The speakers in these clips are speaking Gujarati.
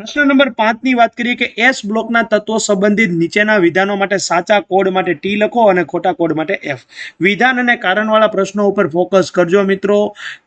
પ્રશ્ન નંબર પાંચની વાત કરીએ કે એસ બ્લોકના તત્વો સંબંધિત નીચેના વિધાનો માટે સાચા કોડ માટે ટી લખો અને ખોટા કોડ માટે એફ વિધાન અને કારણવાળા પ્રશ્નો ઉપર ફોકસ કરજો મિત્રો.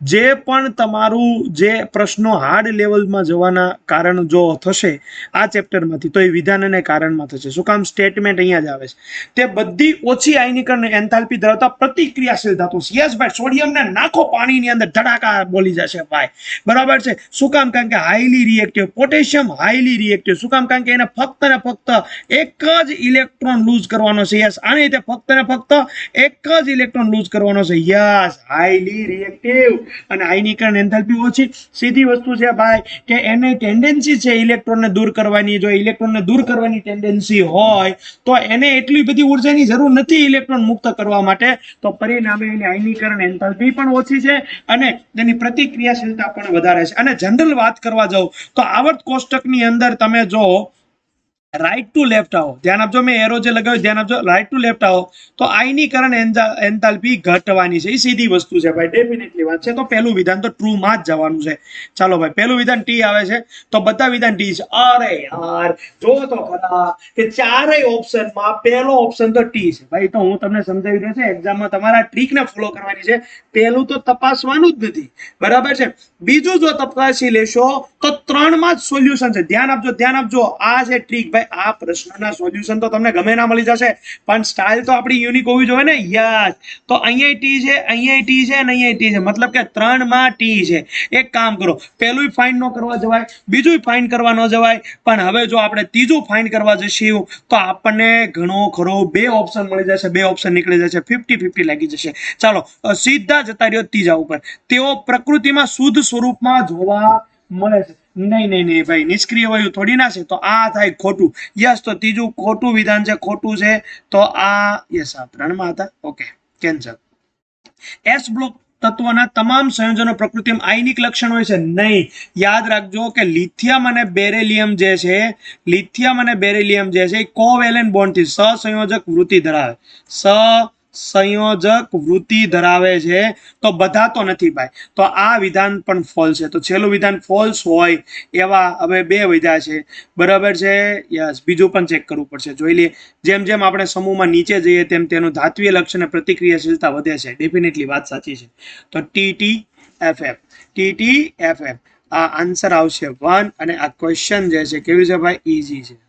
જે પણ તમારું જે પ્રશ્નો હાર્ડ લેવલમાં જવાના કારણ જો થશે આ ચેપ્ટરમાંથી તો એ વિધાન અને કારણમાં થશે. શું કામ? સ્ટેટમેન્ટ અહીંયા જ આવે છે. તે બધી ઓછી આયનિકરણ એન્થાલ્પી ધરાવતા પ્રતિક્રિયાશીલ ધાતુ. યસ ભાઈ સોડિયમને નાખો, પાણીની અંદર ધડાકા બોલી જશે, ભાઈ. બરાબર છે? શું કામ? કારણ કે highly reactive potassium highly reactive શું કામ? કારણ કે એને ફક્ત ને ફક્ત એક જ ઇલેક્ટ્રોન લૂઝ કરવાનો છે. યસ આની રીતે ફક્ત ને ફક્ત એક જ ઇલેક્ટ્રોન લૂઝ કરવાનો છે. યસ હાઈલી રિએક્ટિવ અને આયનીકરણ એન્થાલ્પી ઓછી. સીધી વસ્તુ છે ભાઈ, કે એની ટેન્ડન્સી છે ઇલેક્ટ્રોનને દૂર કરવાની. જો ઇલેક્ટ્રોનને દૂર કરવાની ટેન્ડન્સી હોય, તો એને એટલી બધી ઉર્જાની જરૂર નથી ઇલેક્ટ્રોન મુક્ત કરવા માટે. તો પરિણામે એની આયનીકરણ એન્થાલ્પી પણ ઓછી છે અને તેની પ્રતિક્રિયાશીલતા પણ વધારે છે. અને જનરલ વાત કરવા જાઉં, તો આવર્ત કોષ્ટકની અંદર તમે જો રાઈટ ટુ લેફ્ટ આવો. ધ્યાન આપજો, મેં એરો જે લગાવ્યો, ધ્યાન આપજો રાઈટ ટુ લેફ્ટ આવો. તો આયનીકરણ એન્થાલ્પી ઘટવાની છે. એ સીધી વસ્તુ છે ભાઈ ડેફિનેટલી વાત છે. તો પહેલું વિધાન તો ટ્રુમાં જ જવાનું છે. ચાલો ભાઈ, પહેલું વિધાન ટી આવે છે. તો બધા વિધાન ટી છે. અરે યાર, જો તો ખરા કે ચારેય ઓપ્શનમાં પહેલો ઓપ્શન તો ટી છે. ભાઈ, તો હું તમને સમજાવી રહ્યો છે એક્ઝામમાં તમારા ટ્રીકને ફોલો કરવાની છે. પહેલું તો તપાસવાનું જ નથી. બરાબર છે? બીજું જો તપાસી લેશો, તો ત્રણમાં જ સોલ્યુશન છે. ધ્યાન આપજો ધ્યાન આપજો. આ છે ટ્રીક ભાઈ આ પ્રશ્નના સોલ્યુશન તો તમને ગમે ના મળી જશે, પણ સ્ટાઇલ તો આપણી યુનિક હોવી જોઈએ ને? યસ તો અહીંયા ટી છે, અહીંયા ટી છે અને અહીંયા ટી છે. મતલબ કે ત્રણમાં ટી છે. એક કામ કરો પહેલું ફાઇન ન કરવા જવાય બીજું ફાઇન કરવા ન જવાય, પણ હવે જો આપણે ત્રીજું ફાઇન કરવા જઈશું, તો આપણને ઘણો ખરો બે ઓપ્શન મળી જશે, બે ઓપ્શન નીકળી જશે. ફિફ્ટી ફિફ્ટી લાગી જશે. ચાલો સીધા જતા રહ્યો ત્રીજા ઉપર. તેઓ પ્રકૃતિમાં શુદ્ધ સ્વરૂપમાં જોવા મળે છે. નહીં નહીં નહીં, ભાઈ, નિષ્ક્રિય વાયુ થોડી ના છે. તો આ થાય ખોટું. યસ, તો ત્રીજું ખોટું વિધાન છે, ખોટું છે. તો આ, યસ, આ પ્રાણમાં હતા. Okay, cancel. એસ બ્લોક તત્વના તમામ સંયોજનો પ્રકૃતિમાં આયનિક લક્ષણ હોય છે. નહીં. યાદ રાખજો કે લિથિયમ અને બેરેલિયમ જે છે, લિથિયમ અને બેરેલિયમ જે છે, એ કોવેલેન્ટ બોન્ડથી સહસંયોજક વૃત્તિ ધરાવે. સહસંયોજક વૃત્તિ ધરાવે છે, તો બધા તો નથી ભાઈ. તો આ વિધાન પણ ફોલ્સ છે. તો છેલ્લું વિધાન ફોલ્સ હોય એવા હવે બે વિધા છે. બરાબર છે? યસ. બીજું પણ ચેક કરવું પડશે. જોઈ લઈએ. જેમ જેમ આપણે સમૂહમાં નીચે જઈએ, તેમ તેનું ધાત્વીય લક્ષણ અને પ્રતિક્રિયાશીલતા વધે છે. ડેફિનેટલી વાત સાચી છે. તો T T F F T T F F આ આન્સર આવશે વન અને આ ક્વેશ્ચન જે છે, કેવું છે ભાઈ? ઇઝી છે.